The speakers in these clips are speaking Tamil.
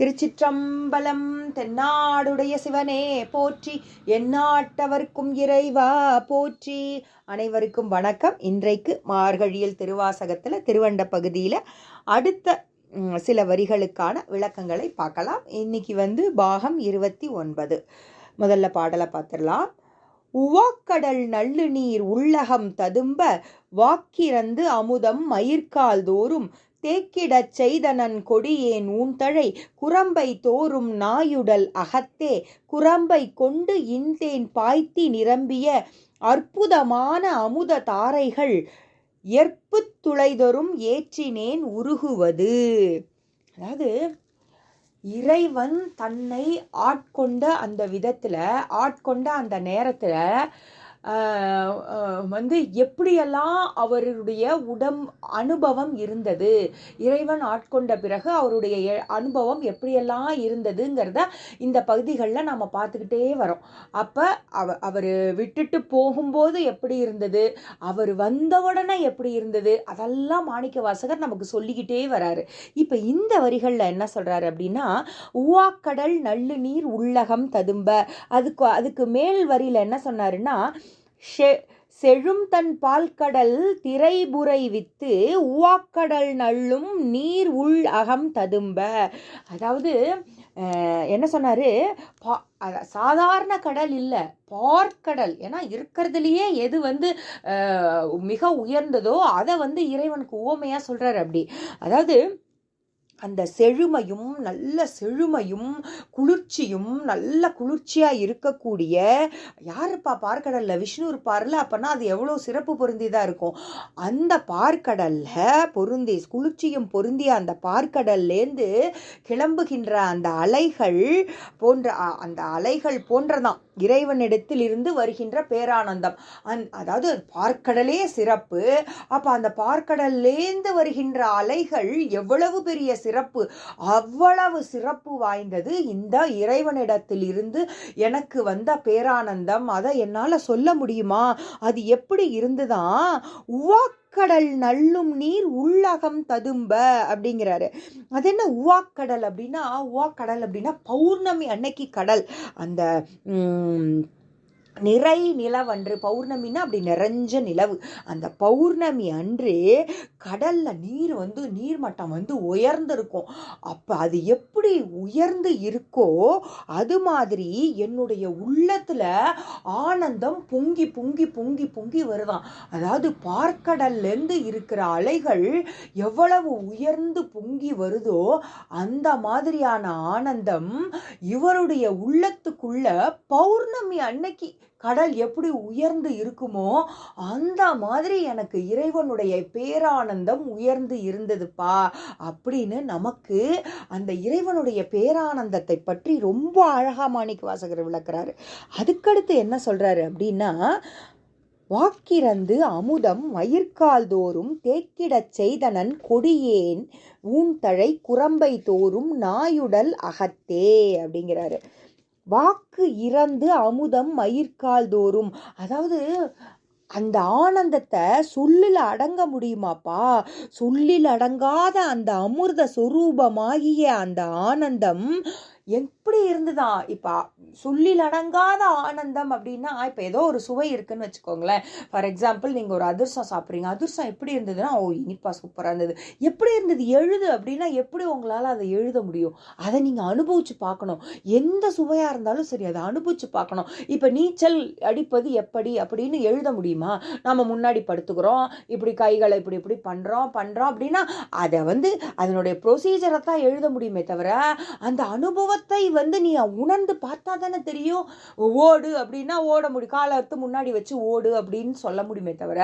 திருச்சிற்றம்பலம் தென்னாடுடைய சிவனே போற்றி. எந்நாட்டவர்க்கும் இறைவா போற்றி. அனைவருக்கும் வணக்கம். இன்றைக்கு மார்கழியில் திருவாசகத்தில் திருவண்ட பகுதியில் அடுத்த சில வரிகளுக்கான விளக்கங்களை பார்க்கலாம். இன்னைக்கு வந்து பாகம் இருபத்தி ஒன்பது. முதல்ல பாடலை பார்த்துடலாம். உவாக்கடல் நல்லு நீர் உள்ளகம் ததும்ப வாக்கிறந்து அமுதம் மயிர்கால் தோறும் தேக்கிடச் செய்தனன் கொடியேன் ஊன்தழை குரம்பை தோறும் நாயுடல் அகத்தே. குரம்பை கொண்டு இன்தேன் பாய்த்தி நிரம்பிய அற்புதமான அமுத தாரைகள் எற்பு துளைதொரும் ஏற்றினேன் உருகுவது. அதாவது இறைவன் தன்னை ஆட்கொண்ட அந்த விதத்தில் ஆட்கொண்ட அந்த நேரத்தில் வந்து எப்படியெல்லாம் அவருடைய உடம் அனுபவம் இருந்தது? இறைவன் ஆட்கொண்ட பிறகு அவருடைய எ- அனுபவம் எப்படியெல்லாம் இருந்ததுங்கிறத இந்த பகுதிகளில் நாம் பார்த்துக்கிட்டே வரோம். அப்போ அவ அவர் விட்டுட்டு போகும்போது எப்படி இருந்தது? அவர் வந்த உடனே எப்படி இருந்தது? அதெல்லாம் மாணிக்க வாசகர் நமக்கு சொல்லிக்கிட்டே வராரு. இப்போ இந்த வரிகளில் என்ன சொல்கிறாரு அப்படின்னா உவாக்கடல் நள்ளு நீர் உள்ளகம் ததும்ப. அதுக்கு அதுக்கு மேல் வரியில் என்ன சொன்னாருன்னா செழும் தன் பால்கடல் திரைபுரை வித்து உவாக்கடல் நள்ளும் நீர் உள் அகம் ததும்ப. அதாவது என்ன சொன்னார்? பா- அத- சாதாரண கடல் இல்லை பார்க்கடல். ஏன்னா இருக்கிறதுலையே எது வந்து மிக உயர்ந்ததோ அதை வந்து இறைவனுக்கு உவமையா சொல்கிறார் அப்படி. அதாவது அந்த செழுமையும் நல்ல செழுமையும் குளிர்ச்சியும் நல்ல குளிர்ச்சியாக இருக்கக்கூடிய யாருப்பா பார்க்கடலில்? விஷ்ணு இருப்பார்ல அப்போனா அது எவ்வளோ சிறப்பு பொருந்திதான் இருக்கும். அந்த பார்க்கடலில் பொருந்தி குளிர்ச்சியும் பொருந்திய அந்த பார்க்கடல்லேருந்து கிளம்புகின்ற அந்த அலைகள் போன்ற அ- அந்த அலைகள் போன்றதான். இறைவனிடத்தில் இருந்து வருகின்ற பேரானந்தம். அந் அதாவது பார்க்கடலே சிறப்பு. அப்போ அந்த பார்க்கடல்லேருந்து வருகின்ற அலைகள் எவ்வளவு பெரிய சிறப்பு. அவ்வளவு சிறப்பு வாய்ந்தது இந்த இறைவனிடத்தில் இருந்து எனக்கு வந்த பேரானந்தம். அதை என்னால் சொல்ல முடியுமா? அது எப்படி இருந்துதான் உவாக்கடல் நல்லும் நீர் உள்ளகம் ததும்ப அப்படிங்கிறாரு. அது என்ன உவாக்கடல் அப்படின்னா உவாக்கடல் அப்படின்னா பௌர்ணமி அன்னைக்கு கடல். அந்த நிறை நிலவன்று பௌர்ணமின்னா அப்படி நிறைஞ்ச நிலவு. அந்த பௌர்ணமி அன்று கடல்ல நீர் வந்து நீர்மட்டம் வந்து உயர்ந்திருக்கும். அப்ப அது எப்படி உயர்ந்து இருக்கோ அது மாதிரி என்னுடைய உள்ளத்துல ஆனந்தம் பொங்கி பொங்கி பொங்கி பொங்கி வருதான். அதாவது பார்க்கடல்ல இருந்து இருக்கிற அலைகள் எவ்வளவு உயர்ந்து பொங்கி வருதோ அந்த மாதிரியான ஆனந்தம் இவருடைய உள்ளத்துக்குள்ள பௌர்ணமி அன்னைக்கு கடல் எப்படி உயர்ந்து இருக்குமோ அந்த மாதிரி எனக்கு இறைவனுடைய பேரானந்தம் உயர்ந்து இருந்ததுப்பா. அப்படின்னு நமக்கு அந்த இறைவனுடைய பேரானந்தத்தை பற்றி ரொம்ப அழகா மாணிக்க வாசகர் விளக்குறாரு. அதுக்கடுத்து என்ன சொல்றாரு அப்படின்னா வாக்கிறந்து அமுதம் மயிர்கால் தோறும் தேக்கிடச் செய்தனன் கொடியேன் ஊன்தழை குரம்பை தோறும் நாயுடல் அகத்தே அப்படிங்கிறாரு. வாக்கு இறந்து அமுதம் மயிர்கால் தோறும். அதாவது அந்த ஆனந்தத்தை சொல்லில் அடங்க முடியுமாப்பா? சொல்லில் அடங்காத அந்த அமிர்த சொரூபமாகிய அந்த ஆனந்தம் எப்படி இருந்துதான் இப்போ சொல்லில் அடங்காத ஆனந்தம் அப்படின்னா இப்போ ஏதோ ஒரு சுவை இருக்குன்னு வச்சுக்கோங்களேன். ஃபார் எக்ஸாம்பிள் நீங்கள் ஒரு அதிர்சம் சாப்பிட்றீங்க. அதிர்சம் எப்படி இருந்ததுன்னா ஓ இனிப்பா சூப்பராக இருந்தது. எப்படி இருந்தது? எழுது அப்படின்னா எப்படி உங்களால் அதை எழுத முடியும்? அதை நீங்கள் அனுபவிச்சு பார்க்கணும். எந்த சுவையாக இருந்தாலும் சரி அதை அனுபவிச்சு பார்க்கணும். இப்போ நீச்சல் அடிப்பது எப்படி அப்படின்னு எழுத முடியுமா? நம்ம முன்னாடி படுத்துக்கிறோம். இப்படி கைகளை இப்படி இப்படி பண்ணுறோம் பண்ணுறோம் அப்படின்னா அதை வந்து அதனுடைய ப்ரொசீஜரை தான் எழுத முடியுமே தவிர அந்த அனுபவம் அனுபவத்தை வந்து நீ உணர்ந்து பார்த்தா தானே தெரியும். ஓடு அப்படின்னா ஓட முடியும். காலை அறுத்து முன்னாடி வச்சு ஓடு அப்படின்னு சொல்ல முடியுமே தவிர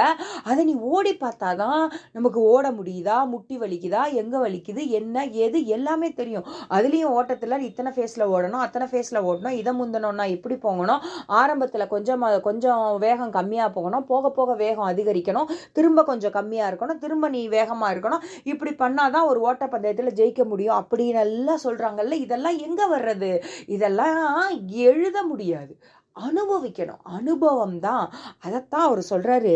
அதை நீ ஓடி பார்த்தா தான் நமக்கு ஓட முடியுதா? முட்டி வலிக்குதா? எங்கே வலிக்குது? என்ன? ஏது எல்லாமே தெரியும். அதுலேயும் ஓட்டத்தில் இத்தனை ஃபேஸில் ஓடணும் அத்தனை ஃபேஸில் ஓடணும் இதை முந்தணும்னா எப்படி போகணும் ஆரம்பத்தில் கொஞ்சம் கொஞ்சம் வேகம் கம்மியாக போகணும் போக போக வேகம் அதிகரிக்கணும் திரும்ப கொஞ்சம் கம்மியாக இருக்கணும் திரும்ப நீ வேகமாக இருக்கணும். இப்படி பண்ணாதான் ஒரு ஓட்டப்பந்தயத்தில் ஜெயிக்க முடியும் அப்படின்னு எல்லாம் சொல்கிறாங்கல்ல இதெல்லாம் எங்கே வர்றது? இதெல்லாம் எழுத முடியாது. அனுபவிக்கணும். அனுபவம் தான் அதைத்தான் அவர் சொல்கிறாரு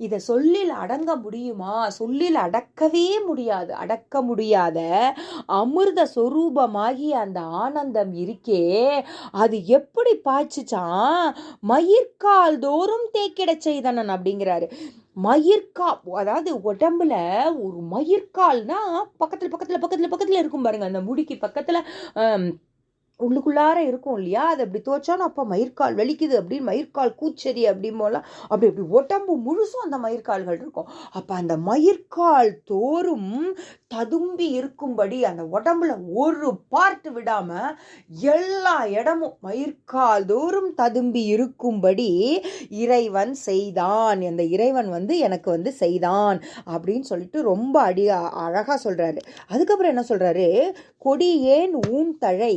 இதை சொல்லில் அடங்க முடியுமா? சொல்லில் அடக்கவே முடியாது. அடக்க முடியாத அமிர்த சொரூபமாகிய அந்த ஆனந்தம் இருக்கே. அது எப்படி பாய்ச்சிச்சான் மயிர்கால் தோறும் தேக்கிட செய்தனன் அப்படிங்கிறாரு. மயிர்கா அதாவது உடம்புல ஒரு மயிர்கால்னா பக்கத்தில் பக்கத்தில் பக்கத்தில் பக்கத்தில் இருக்கும் பாருங்க. அந்த முடிக்கு பக்கத்தில் உள்ளுக்குள்ளார இருக்கும் இல்லையா? அது அப்படி தோச்சாலும் அப்போ மயிர்கால் வலிக்குது அப்படின்னு மயிர்கால் கூச்செறி அப்படிம்போலாம் அப்படி அப்படி உடம்பு முழுசும் அந்த மயிர்கால்கள் இருக்கும். அப்போ அந்த மயிர்கால் தோறும் ததும்பி இருக்கும்படி அந்த உடம்புல ஒரு பார்ட் விடாமல் எல்லா இடமும் மயிர்கால் தோறும் ததும்பி இருக்கும்படி இறைவன் செய்தான். அந்த இறைவன் வந்து எனக்கு வந்து செய்தான் அப்படின்னு சொல்லிட்டு ரொம்ப அடி அழகாக சொல்கிறாரு அதுக்கப்புறம் என்ன சொல்கிறாரு கொடியேன் ஊன்தழை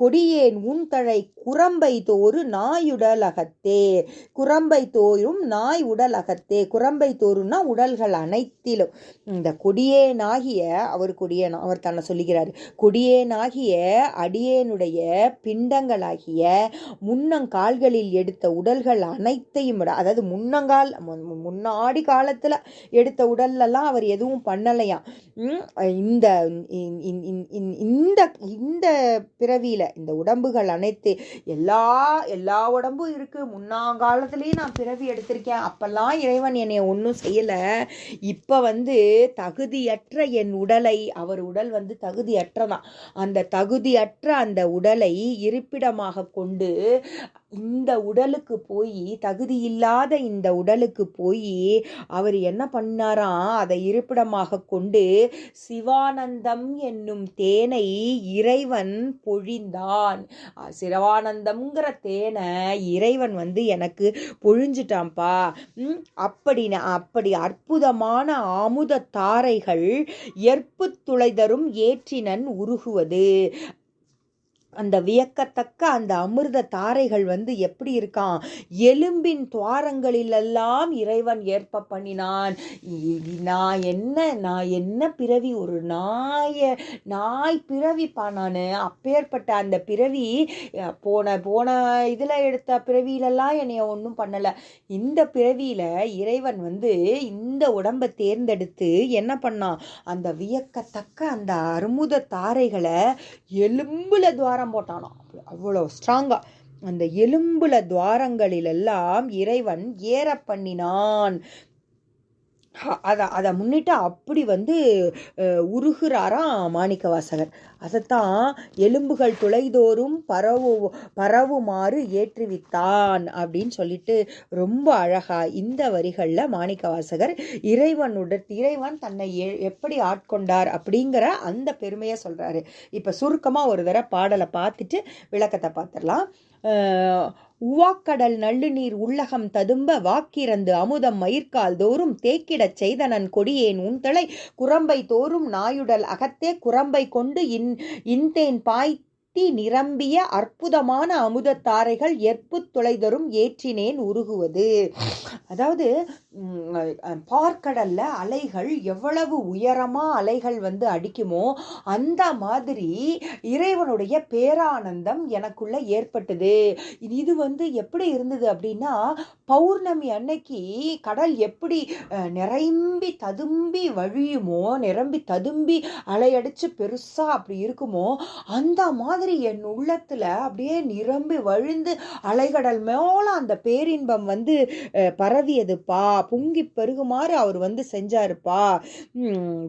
கொடியேன் உன்தழை குரம்பை தோறு நாயுடல் அகத்தே குரம்பை தோறும் நாய் உடல் அகத்தே. குரம்பை தோறும்னா உடல்கள் அனைத்திலும். இந்த கொடியேனாகிய அவர் கொடியேன் அவர் தன்னை சொல்லுகிறார். கொடியேனாகிய அடியேனுடைய பிண்டங்களாகிய முன்னங்கால்களில் எடுத்த உடல்கள் அனைத்தையும் விட அதாவது முன்னங்கால் மு- முன்னாடி காலத்தில் எடுத்த உடல்லலாம் அவர் எதுவும் பண்ணலையாம். இந்த இந்த இந்த பிறவியில் இந்த உடம்புகள் அனைத்து எல்லா எல்லா உடம்பும் இருக்கு. முன்னாங்காலத்துலேயும் நான் பிறவி எடுத்திருக்கேன். அப்பெல்லாம் இறைவன் என்னை ஒன்றும் செய்யலை. இப்போ வந்து தகுதியற்ற என் உடலை அவர் உடல் வந்து தகுதியற்றதான். அந்த தகுதியற்ற அந்த உடலை இருப்பிடமாக கொண்டு இந்த உடலுக்கு போய் தகுதி இல்லாத இந்த உடலுக்கு போய் அவர் என்ன பண்ணாராம் அதை இருப்பிடமாக கொண்டு சிவானந்தம் என்னும் தேனை இறைவன் பொழிந்தான். சிவானந்தம்ங்கிற தேனை இறைவன் வந்து எனக்கு பொழிஞ்சிட்டான்ப்பா அப்படின்னு அப்படி அற்புதமான ஆமுத தாரைகள் எற்பு துளைதரும் ஏற்றினன் உருகுவது. அந்த வியக்கத்தக்க அந்த அமிர்த தாரைகள் வந்து எப்படி இருக்கான் எலும்பின் துவாரங்களிலெல்லாம் இறைவன் ஏற்ப பண்ணினான். நான் என்ன நான் என்ன பிறவி? ஒரு நாய நாய் பிறவிப்பா நான். அப்பேற்பட்ட அந்த பிறவி போன போன இதில் எடுத்த பிறவியிலெல்லாம் என்னைய ஒன்றும் பண்ணலை. இந்த பிறவியில் இறைவன் வந்து இந்த உடம்பை தேர்ந்தெடுத்து என்ன பண்ணான்? அந்த வியக்கத்தக்க அந்த அருமுத தாரைகளை எலும்புல துவாரம் போட்டானோ? அவ்வளோ ஸ்ட்ராங்கா அந்த எலும்புல துவாரங்களிலெல்லாம் இறைவன் ஏற பண்ணினான். அதை அதை முன்னிட்டு அப்படி வந்து உருகிறாராம் மாணிக்க வாசகர் அதைத்தான் எலும்புகள் துளைதோறும் பரவு பரவுமாறு ஏற்றுவித்தான் அப்படின்னு சொல்லிட்டு ரொம்ப அழகா இந்த வரிகளில் மாணிக்க வாசகர் இறைவனுடன் இறைவன் தன்னை எ- எப்படி ஆட்கொண்டார் அப்படிங்கிற அந்த பெருமையை சொல்கிறாரு இப்போ சுருக்கமாக ஒரு தடவை பாடலை பார்த்துட்டு விளக்கத்தை பார்த்துடலாம். உவாக்கடல் நள்ளுநீர் உள்ளகம் ததும்ப வாக்கிறந்து அமுதம் மயிர்கால் தோறும் தேக்கிடச் செய்தனன் கொடியேன் உன்தலை குரம்பை தோறும் நாயுடல் அகத்தே குரம்பை கொண்டு இன் இன்தேன் பாய்த்தி நிரம்பிய அற்புதமான அமுதத்தாரைகள் எற்பு தொலைதரும் ஏற்றினேன் உருகுவது. அதாவது பார்க்கடல்ல அலைகள் எவ்வளவு உயரமா அலைகள் வந்து அடிக்குமோ அந்த மாதிரி இறைவனுடைய பேரானந்தம் எனக்குள்ள ஏற்பட்டது. இது- வந்து எப்படி இருந்தது அப்படின்னா பௌர்ணமி அன்னைக்கு கடல் எப்படி நிரம்பி ததும்பி வழியுமோ நிரம்பி ததும்பி அலையடிச்சு பெருசா அப்படி இருக்குமோ அந்த மாதிரி என் உள்ளத்துல அப்படியே நிரம்பி வழிந்து அலைகடல் மேல அந்த பேரின்பம் வந்து அஹ், பரவியதுப்பா. பொங்கி பெருகுமாறு அவர் வந்து செஞ்சாருப்பா. உம்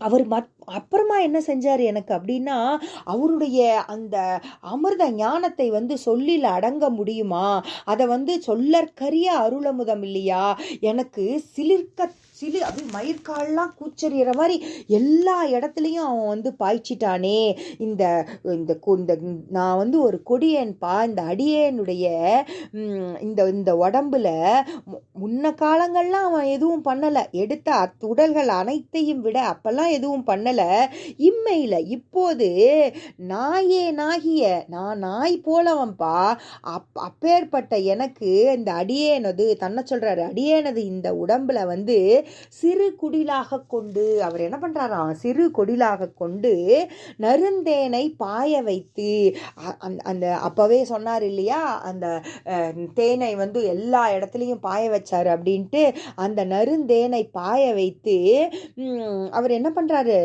அவர் மத் அப்புறமா என்ன செஞ்சார் எனக்கு அப்படின்னா அவருடைய அந்த அமிர்த ஞானத்தை வந்து சொல்லில் அடங்க முடியுமா? அதை வந்து சொல்லற்கரிய அருளமுதம் இல்லையா? எனக்கு சிலிர்க்க சிலி அப்படி மயிர்கால்லாம் கூச்சறிகிற மாதிரி எல்லா இடத்துலையும் அவன் வந்து பாய்ச்சிட்டானே. இந்த இந்த கொ- இந்த நான் வந்து ஒரு கொடியேன்பா இந்த அடியேனுடைய இந்த இந்த உடம்புல மு- முன்ன காலங்கள்லாம் அவன் எதுவும் பண்ணலை. எடுத்த அத் உடல்கள் அனைத்தையும் விட அப்போல்லாம் எதுவும் பண்ணலை. போல இம்மையில் இப்போது நாயே நாகிய நான் நாய் போலவன்பா அப் அப்பேற்பட்ட எனக்கு இந்த அடியேனது தன்னை சொல்கிறாரு அடியேனது இந்த உடம்பில் வந்து சிறு குடிலாக கொண்டு அவர் என்ன பண்ணுறாராம் சிறு கொடிலாக கொண்டு நருந்தேனை பாய வைத்து அ- அந்த- அந்த அப்பவே சொன்னார் இல்லையா அந்த தேனை வந்து எல்லா இடத்துலையும் பாய வச்சார் அப்படின்ட்டு அந்த நருந்தேனை பாய வைத்து அவர் என்ன பண்ணுறாரு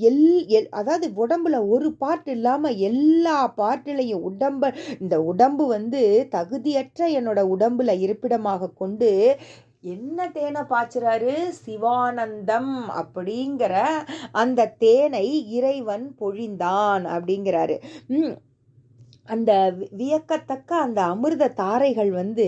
எல் எல் அதாவது உடம்புல ஒரு பார்ட் இல்லாமல் எல்லா பார்ட்டிலையும் உடம்ப இந்த உடம்பு வந்து தகுதியற்ற என்னோட உடம்புல இருப்பிடமாக கொண்டு என்ன தேனை பாய்ச்சுறாரு? சிவானந்தம் அப்படிங்கிற அந்த தேனை இறைவன் பொழிந்தான் அப்படிங்கிறாரு. அந்த வி- வியக்கத்தக்க அந்த அமிர்த தாரைகள் வந்து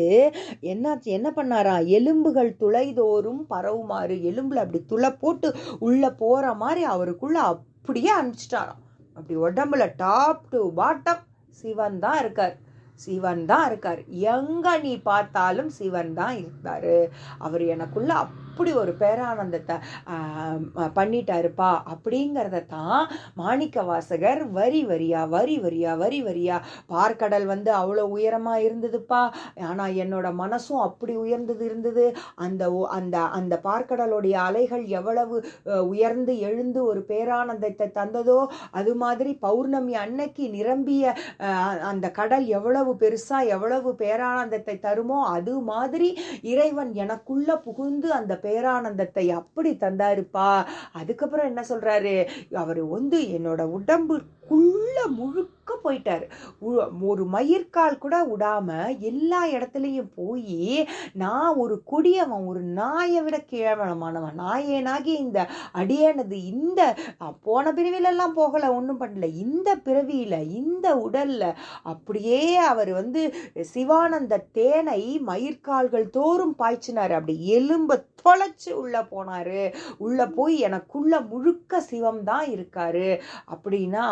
என்னாச்சு என்ன பண்ணாராம் எலும்புகள் துளைதோறும் பரவுமாறு எலும்பில் அப்படி துளை போட்டு உள்ளே போகிற மாதிரி அவருக்குள்ளே அப்படியே அனுப்பிச்சிட்டாராம். அப்படி உடம்புல டாப் டு பாட்டம் சிவன் தான் இருக்கார். சிவன் தான் இருக்கார். எங்க நீ பார்த்தாலும் சிவன் தான் இருந்தார் அவர் எனக்குள்ளே அப்படி ஒரு பேரானந்தத்தை பண்ணிட்டாருப்பா அப்படிங்கிறத தான் மாணிக்க வாசகர் வரி வரியா வரி வரியா வரி வரியா பார்க்கடல் வந்து அவ்வளோ உயரமாக இருந்ததுப்பா ஆனால் என்னோட மனசும் அப்படி உயர்ந்தது இருந்தது அந்த அந்த அந்த பார்க்கடலுடைய அலைகள் எவ்வளவு உயர்ந்து எழுந்து ஒரு பேரானந்தத்தை தந்ததோ அது மாதிரி பௌர்ணமி அன்னைக்கு நிரம்பிய அந்த கடல் எவ்வளவு பெருசா எவ்வளவு பேரானந்தத்தை தருமோ அது மாதிரி இறைவன் எனக்குள்ள புகுந்து அந்த பேரானந்தத்தை அப்படி தந்தாருப்பா. அதுக்கப்புறம் என்ன சொல்கிறாரு அவர் வந்து என்னோட உடம்புக்குள்ள முழுக்க போயிட்டாரு. ஒரு மயிர்கால் கூட விடாமல் எல்லா இடத்துலையும் போய் நான் ஒரு கொடியவன் ஒரு நாயை விட கேவலமானவன். நாயேனாகி இந்த அடியானது இந்த போன பிரிவிலெல்லாம் போகலை ஒன்றும் பண்ணல. இந்த பிறவியில் இந்த உடலில் அப்படியே அவர் வந்து சிவானந்த தேனை மயிர்கால்கள் தோறும் பாய்ச்சினார். அப்படி எலும்ப தொலைச்சு உள்ள போனாரு. உள்ள போய் எனக்குள்ள முழுக்க சிவம் தான் இருக்காரு. அப்படின்னா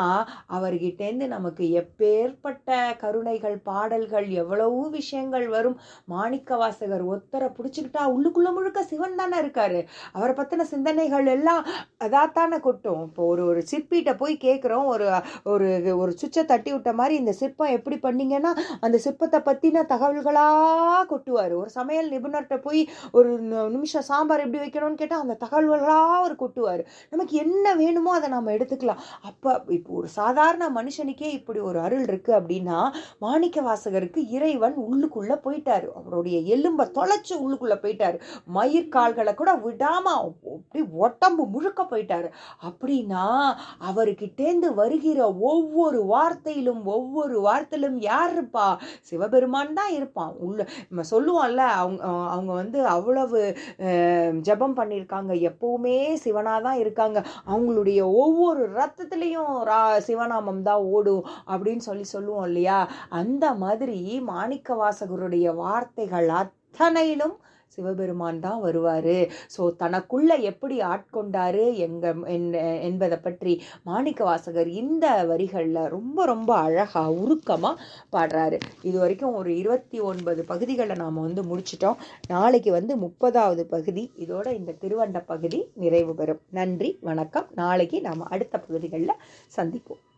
அவர்கிட்டேருந்து நமக்கு எப்பேற்பட்ட கருணைகள் பாடல்கள் எவ்வளவு விஷயங்கள் வரும். மாணிக்க வாசகர் ஒத்தரை பிடிச்சிக்கிட்டா உள்ளுக்குள்ள முழுக்க சிவன் தானே இருக்காரு. அவரை பத்தின சிந்தனைகள் எல்லாம் அதாத்தானே கொட்டும். இப்போ ஒரு ஒரு சிற்பிகிட்ட போய் கேட்குறோம் ஒரு ஒரு ஒரு சுவிட்சை தட்டி விட்ட மாதிரி இந்த சிற்பம் எப்படி பண்ணீங்கன்னா அந்த சிற்பத்தை பத்தின தகவல்களா கொட்டுவார். ஒரு சமையல் நிபுணர்கிட்ட போய் ஒரு நிமிஷம் சாம்பார் எப்படி வைக்கணும்னு கேட்டால் அந்த தகவல்களாக அவர் கொட்டுவார். நமக்கு என்ன வேணுமோ அதை நம்ம எடுத்துக்கலாம். அப்போ இப்போ ஒரு சாதாரண மனுஷனுக்கே இப்படி ஒரு அருள் இருக்குது அப்படின்னா மாணிக்க வாசகருக்கு இறைவன் உள்ளுக்குள்ளே போயிட்டாரு. அவருடைய எலும்பை தொலைச்சி உள்ளுக்குள்ளே போயிட்டார். மயிர் கால்களை கூட விடாமல் அப்படி உடம்பு முழுக்க போயிட்டார். அப்படின்னா அவர்கிட்டேந்து வருகிற ஒவ்வொரு வார்த்தையிலும் ஒவ்வொரு வார்த்தையிலும் யார் இருப்பா? சிவபெருமான் தான் இருப்பான். உள்ள நம்ம சொல்லுவோம்ல அவங்க அவங்க வந்து அவ்வளவு ஜெபம் பண்ணியிருக்காங்க. எப்பவுமே சிவனாக தான் இருக்காங்க. அவங்களுடைய ஒவ்வொரு ரத்தத்துலேயும் ரா சிவநாமம் தான் ஓடும் அப்படின்னு சொல்லி சொல்லுவோம் இல்லையா? அந்த மாதிரி மாணிக்க வாசகருடைய வார்த்தைகள் அத்தனையிலும் சிவபெருமான் தான் வருவார். ஸோ தனக்குள்ள எப்படி ஆட்கொண்டார் எங்க என்- என்பதை பற்றி மாணிக்க வாசகர் இந்த வரிகளில் ரொம்ப ரொம்ப அழகாக உருக்கமாக பாடுறாரு. இது வரைக்கும் ஒரு இருபத்தி ஒன்பது பகுதிகளை நாம் வந்து முடிச்சிட்டோம். நாளைக்கு வந்து முப்பதாவது பகுதி. இதோட இந்த திருவண்ட பகுதி நிறைவு பெறும். நன்றி வணக்கம். நாளைக்கு நாம் அடுத்த பகுதிகளில் சந்திப்போம்.